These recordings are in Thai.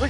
เฮ้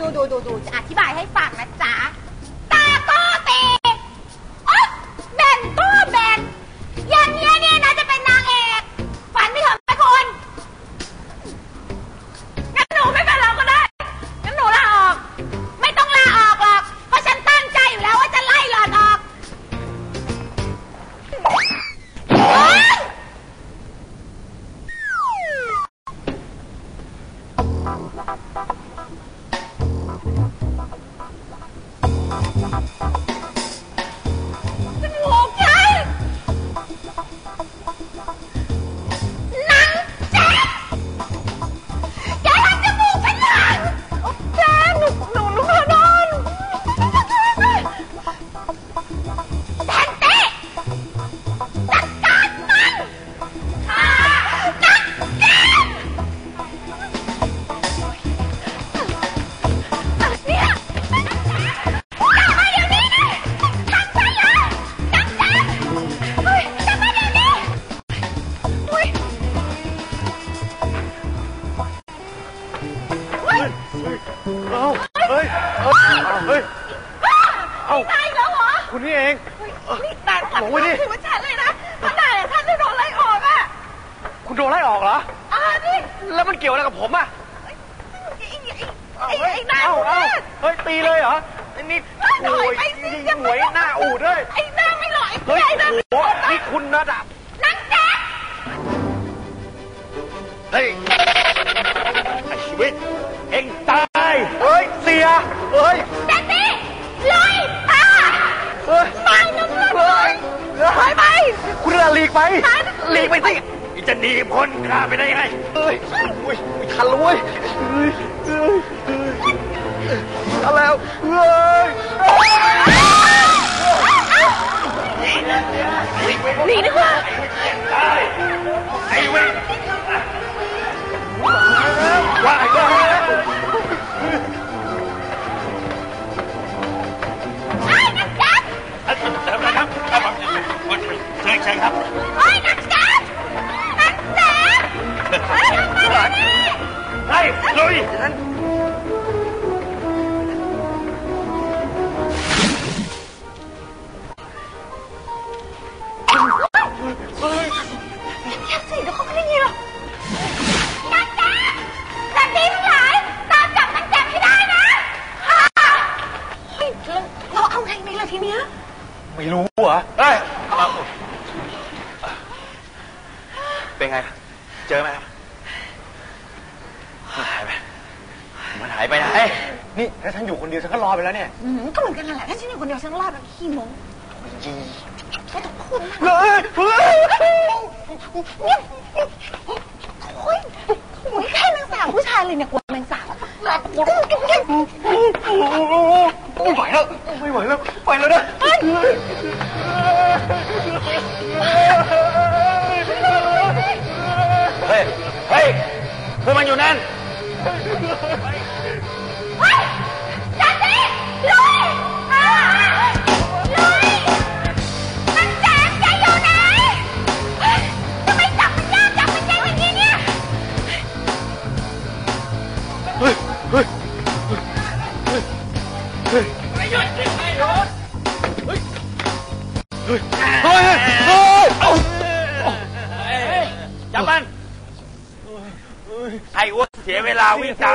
ดูดูดูดูจะอธิบายให้ฟังนะจ๊ะ ตาก็เตกอ๊ะแบนก็แบนอย่างเนี้ยเนี่ยนะจะเป็นนางเอก ฝันไม่ถึงไปคนงั้นหนูไม่เป็นเราก็ได้งั้นหนูลาออก ไม่ต้องลาออกหรอก เพราะฉันตั้งใจอยู่แล้วว่าจะไล่หลอดออกโอ๊ย จ นี่นายขวัญหลงไว้ดิถือว่าฉันเลยนะถ้านายอะท่านจะโดนไล่ออกอะคุณโดนไล่ออกเหรอ อ่านี่แล้วมันเกี่ยวอะไรกับผมอะไอ้ไอ้ไอ้ไอ้นายเอ้าหูเอ้าแม่เฮ้ยตีเลยเหรอไอ้นี่หน่อยไปสิยิงจะหวยหน้าอูดด้วยไอ้หน้าไม่หล่อยเฮ้ยไอ้หน้าโอ้ไม่โหหล่อยนี่คุณระดับนักแจ๊คเฮ้ยไอ้ชีวิตเอ็งตายเฮ้ยเสียเฮ้ย กไปหลีกไปสิจะหนีพ้นข้าไปได้ยังไงเฮ้ยอุ้ยไม่ทันแล้วเว้ยเฮ้ยเฮ้ยเฮ้ยเอาแล้วเฮ้ยหนีดีกว่าไอ้เว้ยว่าไอ้ก็ให้แล้วไเนี้ย ไม่รู้เหรอเฮ้ยเอาเป็นไง เจอไหมครับมันหายไป มันหายไปไหนนี่ถ้าฉันอยู่คนเดียวฉันก็รอไปแล้วเนี่ยอืมก็เหมือนกันนั่นแหละ ถ้าฉันอยู่คนเดียวฉันรอดแบบขี้โมงไม่ต้องพูดมากเฮ้ยเฮ้ยโอ้ยโอ้ยแค่นางสาวผู้ชายเลยเนี่ยกลัวแมงสาบน่ากลัว ไม่ไหวแล้ว ไม่ ไปแล้วนะเฮ้ย เฮ้ยพวกมันอยู่นั่น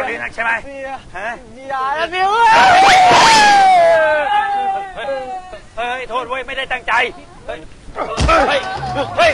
นี้นักใช่ไหมฮะอย่านะสิเว้ยเฮ้ย โทษเว้ย ไม่ได้ตั้งใจ เฮ้ย เฮ้ย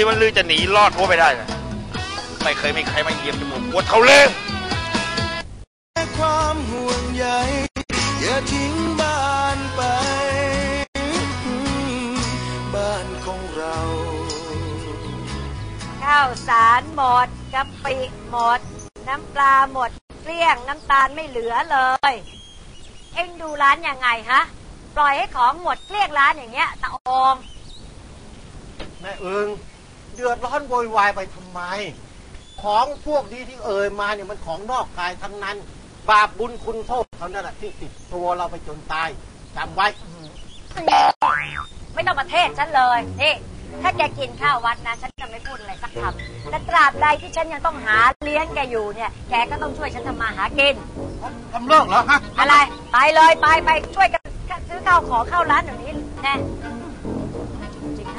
คิดว่าลือจะหนีรอดพ้ไปได้นะไม่เคยมีใครมาเหยียบจมูกปวดเท่าลือความห่วงใยอย่าทิ้งบ้านไปบ้านของเราข้าวสารหมดกะปิหมด น้ำปลาหมดเกลี้ยงน้ำตาลไม่เหลือเลย เอ็งดูร้านยังไงฮะ ปล่อยให้ของหมดเกลี้ยงร้านอย่างเงี้ยตาโองแม่เอิง เดือดร้อนโวยวายไปทำไม ของพวกนี้ที่เอ่ยมาเนี่ยมันของนอกกายทั้งนั้น บาปบุญคุณโทษเขานั่นแหละที่ติดตัวเราไปจนตายจำไว้ ไม่ต้องมาเทศฉันเลย นี่ ถ้าแกกินข้าววัดนะ ฉันจะไม่พูดอะไรสักคำแต่ตราบใดที่ฉันยังต้องหาเลี้ยงแกอยู่เนี่ย แกก็ต้องช่วยฉันทำมาหากิน ทำเลิกเหรอฮะอะไร ไปเลยไปไปช่วยกันซื้อข้าวของเข้าร้านเดี๋ยวนี้แน่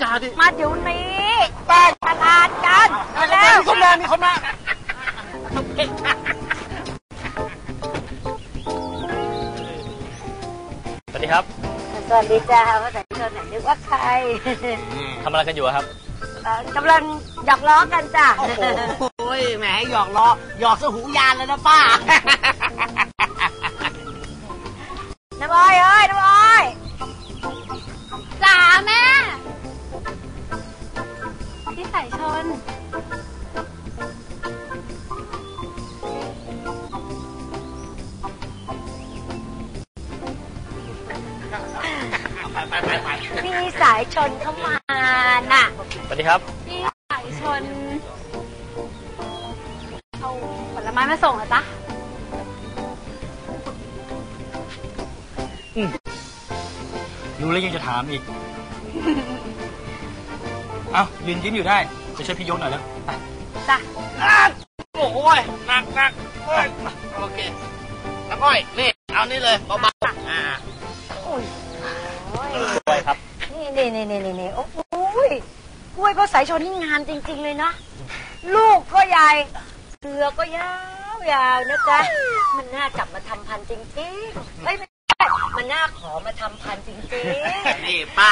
จ้าดิ มาเดี๋ยวนี้ แป้งตลาดกันเร็วมีคนมา มีคนมาสวัสดีครับ สวัสดีจ้าว่าแต่เชิญไหนนึกว่าใครทำอะไรกันอยู่อะครับเอ่อกำลังหยอกล้อกันจ้ะโอ้โหแหมหยอกล้อหยอกซะหูยานเลยนะป้า น้ำอ้อยเอ้ยน้ำอ้ สายชนมีสายชนเข้ามาน่ะสวัสดีครับพี่สายชน เอาผลไม้มาส่งเหรอจ๊ะรู้แล้วยังจะถามอีก เอ้ายืนยิ้มอยู่ได้ จะช่วยพี่ยกหน่อยแล้วไปจ้ะโอ้ยหนักหนักโอ้ยโอเคน้ำอ้อยนี่เอานี่เลยเบาๆอ่าไปครับนี่นี่นี่นี่นี่นี่โอ้โหยกล้วยก็สายชนนี่งามจริง ๆ เลยเนาะลูกก็ใหญ่เสือก็ยาวยาวๆนะจ๊ะมันน่าจับมาทำพันธุ์จริงๆเฮ้ยไม่ใช่มันน่าขอมาทำพันธุ์จริงนี่ป้า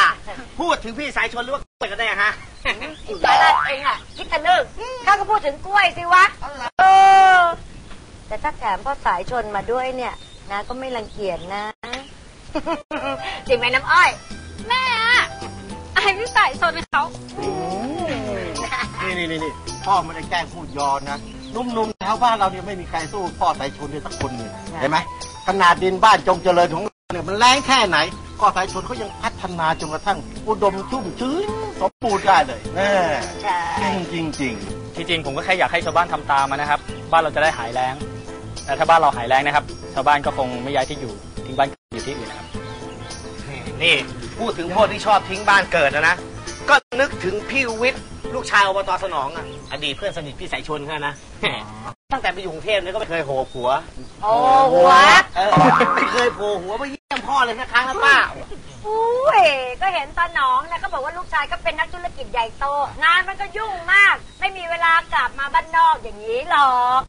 พูดถึงพี่สายชนหรือว่ากล้วยกันแน่ฮะๆอีกสาระเองอะคิดทะลึ่งข้าก็พูดถึงกล้วยสิวะเออแต่ถ้าแถมพ่อสายชนมาด้วยเนี่ยนะก็ไม่รังเกียจนะจริงไหมน้ำอ้อย แม่อะไอพี่สายชนเขานี่นี่นี่นี่พ่อไม่ได้แกล้งพูดยอนนะนุ่มๆแถวบ้านเราเนี่ยไม่มีใครสู้พ่อสายชนเลยสักคนหนึ่งเห็นไหมขนาดดินบ้านจงเจริญของ เราเนี่ยมันแรงแค่ไหนพ่อสายชนเขายังพัฒนาจนกระทั่ง อุดมชุ่มชื้นสมบูรณ์ได้เลยแน่ใช่จริงจริงที่จริงผมก็แค่อยากให้ชาวบ้านทำตามมานะครับ บ้านเราจะได้หายแล้งแต่ถ้าบ้านเราหายแล้งนะครับ ชาวบ้านก็คงไม่ย้ายที่อยู่ทิ้งบ้านอยู่ที่อื่นนะครับ นี่พูดถึงพวกที่ชอบทิ้งบ้านเกิดนะนะก็นึกถึงพี่วิทย์ลูกชายอบตสนองอะอดีตเพื่อนสนิทพี่สายชนเขานะ ตั้งแต่ไปอยู่กรุงเทพเนี่ยก็ไม่เคยโหผัว โอ้หัวเออไม่เคยโผล่หัวมาเยี่ยมพ่อเลยนะครั้งนะป้า อุ้ย ก็เห็นตาหนองนะก็บอกว่าลูกชายก็เป็นนักธุรกิจใหญ่โต งานมันก็ยุ่งมาก ไม่มีเวลากลับมาบ้านนอกอย่างนี้หรอก